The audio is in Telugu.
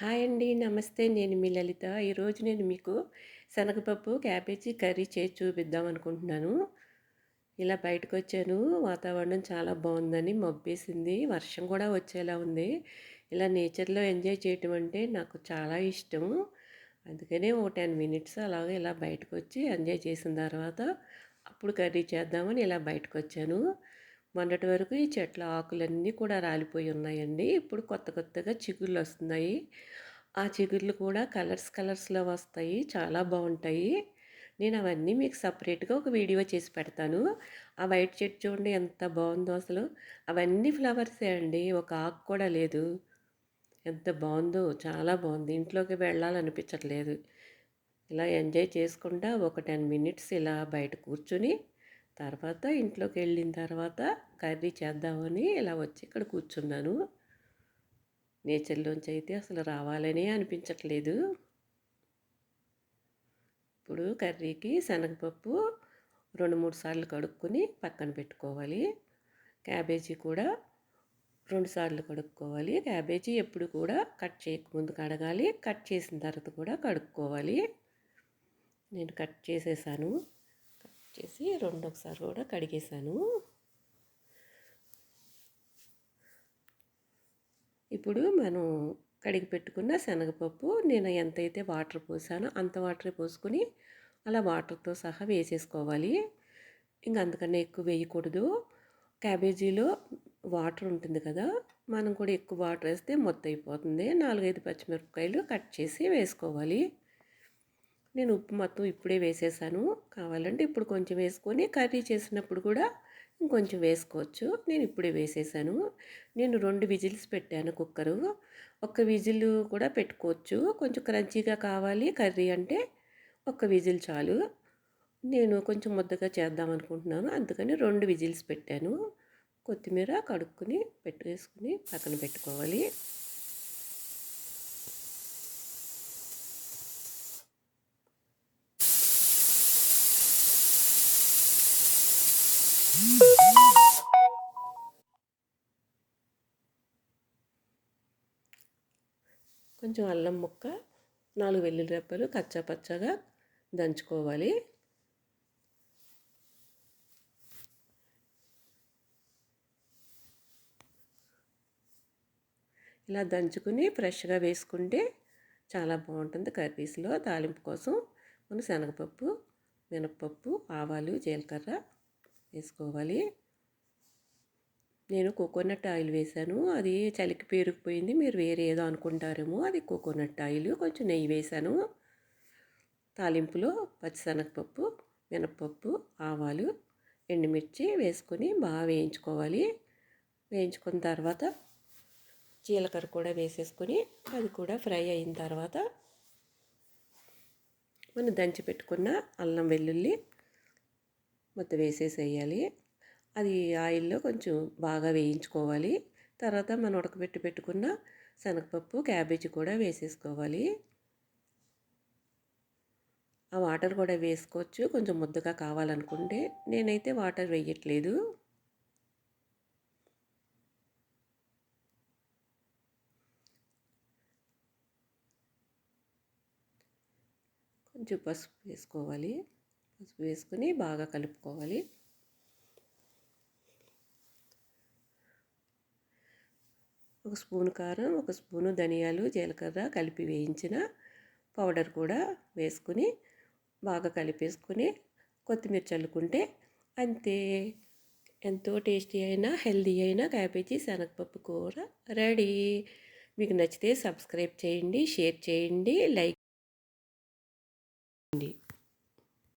హాయ్ అండి. నమస్తే. నేను మీ లలిత. ఈరోజు నేను మీకు శనగపప్పు క్యాబేజీ కర్రీ చేసి చూపిద్దాం అనుకుంటున్నాను. ఇలా బయటకు వచ్చాను వాతావరణం చాలా బాగుందని మబ్బేసింది. వర్షం కూడా వచ్చేలా ఉంది. ఇలా నేచర్లో ఎంజాయ్ చేయటం అంటే నాకు చాలా ఇష్టం. అందుకనే ఒక టెన్ మినిట్స్ అలాగే ఇలా బయటకు వచ్చి ఎంజాయ్ చేసిన తర్వాత అప్పుడు కర్రీ చేద్దామని ఇలా బయటకు వచ్చాను మొన్నటి వరకు ఈ చెట్ల ఆకులన్నీ కూడా రాలిపోయి ఉన్నాయండి. ఇప్పుడు కొత్త కొత్తగా చిగుళ్ళు వస్తున్నాయి. ఆ చిగుర్లు కూడా కలర్స్ కలర్స్లో వస్తాయి. చాలా బాగుంటాయి. నేను అవన్నీ మీకు సపరేట్గా ఒక వీడియో చేసి పెడతాను. ఆ వైట్ చెట్టు చూడండి ఎంత బాగుందో అసలు. అవన్నీ ఫ్లవర్సే అండి. ఒక ఆకు కూడా లేదు. ఎంత బాగుందో చాలా బాగుంది. ఇంట్లోకి వెళ్ళాలనిపించట్లేదు. ఇలా ఎంజాయ్ చేసుకుంటా ఒక టెన్ మినిట్స్ ఇలా బయట కూర్చుని తర్వాత ఇంట్లోకి వెళ్ళిన తర్వాత కర్రీ చేద్దామని ఇలా వచ్చి ఇక్కడ కూర్చున్నాను. నేచర్లోంచి అయితే అసలు రావాలనే అనిపించట్లేదు. ఇప్పుడు కర్రీకి శనగపప్పు రెండు మూడు సార్లు కడుక్కొని పక్కన పెట్టుకోవాలి. క్యాబేజీ కూడా రెండు సార్లు కడుక్కోవాలి. క్యాబేజీ ఎప్పుడు కూడా కట్ చేయకముందు కడగాలి. కట్ చేసిన తర్వాత కూడా కడుక్కోవాలి. నేను కట్ చేసేసాను. వచ్చేసి రెండు ఒకసారి కూడా కడిగేసాను ఇప్పుడు మనం కడిగి పెట్టుకున్న శనగపప్పు నేను ఎంతైతే వాటర్ పోసానో అంత వాటర్ పోసుకొని అలా వాటర్తో సహా వేసేసుకోవాలి. ఇంకా అందుకనే ఎక్కువ వేయకూడదు. క్యాబేజీలో వాటర్ ఉంటుంది కదా మనం కూడా ఎక్కువ వాటర్ వేస్తే మొత్తం అయిపోతుంది నాలుగైదు పచ్చిమిరపకాయలు కట్ చేసి వేసుకోవాలి. నేను ఉప్పు మొత్తం ఇప్పుడే వేసేసాను. కావాలంటే ఇప్పుడు కొంచెం వేసుకొని కర్రీ చేసినప్పుడు కూడా ఇంకొంచెం వేసుకోవచ్చు. నేను ఇప్పుడే వేసేసాను. నేను రెండు విజిల్స్ పెట్టాను కుక్కరు. ఒక్క విజిల్ కూడా పెట్టుకోవచ్చు. కొంచెం క్రంచీగా కావాలి. కర్రీ అంటే ఒక్క విజిల్ చాలు. నేను కొంచెం ముద్దగా చేద్దాం అనుకుంటున్నాను. అందుకని రెండు విజిల్స్ పెట్టాను. కొత్తిమీర కడుక్కుని పెట్టేసుకుని పక్కన పెట్టుకోవాలి. కొంచెం అల్లం ముక్క నాలుగు వెల్లుల్లి రెప్పలు కచ్చా పచ్చగా దంచుకోవాలి. ఇలా దంచుకుని ఫ్రెష్గా వేసుకుంటే చాలా బాగుంటుంది కర్రీస్లో తాలింపు కోసం. మన శనగపప్పు మినపప్పు ఆవాలు జీలకర్ర వేసుకోవాలి. నేను కోకోనట్ ఆయిల్ వేశాను. అది చలికి పేరుకుపోయింది. మీరు వేరే ఏదో అనుకుంటారేమో. అది కోకోనట్ ఆయిల్. కొంచెం నెయ్యి వేశాను. తాలింపులో పచ్చిశనగపప్పు మినప్పప్పు ఆవాలు ఎండుమిర్చి వేసుకొని బాగా వేయించుకోవాలి. వేయించుకున్న తర్వాత జీలకర్ర కూడా వేసేసుకొని అది కూడా ఫ్రై అయిన తర్వాత మనం దంచి పెట్టుకున్న అల్లం వెల్లుల్లి మొత్తం వేసేసేయాలి. అది ఆయిల్లో కొంచెం బాగా వేయించుకోవాలి. తర్వాత మనం ఉడకబెట్టి పెట్టుకున్న శనగపప్పు క్యాబేజీ కూడా వేసేసుకోవాలి. ఆ వాటర్ కూడా వేసుకోవచ్చు. కొంచెం ముద్దగా కావాలనుకుంటే నేనైతే వాటర్ వేయట్లేదు. కొంచెం పసుపు వేసుకోవాలి. పసుపు వేసుకుని బాగా కలుపుకోవాలి. ఒక స్పూన్ కారం ఒక స్పూను ధనియాలు జీలకర్ర కలిపి వేయించిన పౌడర్ కూడా వేసుకుని బాగా కలిపేసుకుని కొత్తిమీర చల్లుకుంటే అంతే. ఎంతో టేస్టీ అయినా హెల్దీ అయినా క్యాబేజీ శనగపప్పు కూర రెడీ. మీకు నచ్చితే సబ్స్క్రైబ్ చేయండి షేర్ చేయండి లైక్ చేయండి.